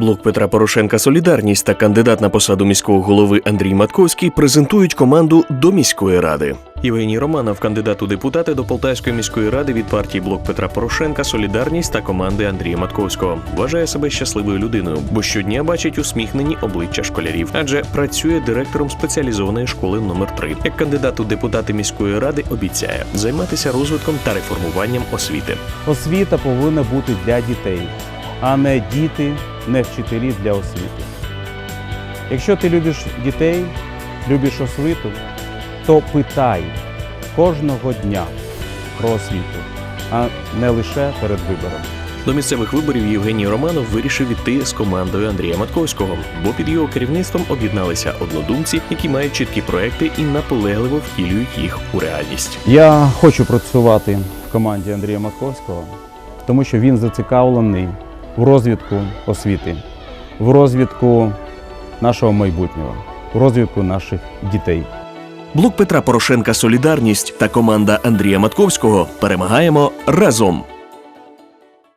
Блок Петра Порошенка Солідарність та кандидат на посаду міського голови Андрій Матковський презентують команду до міської ради. Євгеній Романов, кандидат у депутати до Полтавської міської ради від партії Блок Петра Порошенка Солідарність та команди Андрія Матковського, вважає себе щасливою людиною, бо щодня бачить усміхнені обличчя школярів, адже працює директором спеціалізованої школи номер 3 Як кандидат у депутати міської ради обіцяє займатися розвитком та реформуванням освіти. Освіта повинна бути для дітей, а не діти, не вчителі для освіти. Якщо ти любиш дітей, любиш освіту, то питай кожного дня про освіту, а не лише перед вибором. До місцевих виборів Євгеній Романов вирішив іти з командою Андрія Матковського, бо під його керівництвом об'єдналися однодумці, які мають чіткі проекти і наполегливо втілюють їх у реальність. Я хочу працювати в команді Андрія Матковського, тому що він зацікавлений в розвідку освіти, в розвідку нашого майбутнього, в розвідку наших дітей. Блок Петра Порошенка Солідарність та команда Андрія Матковського перемагаємо разом.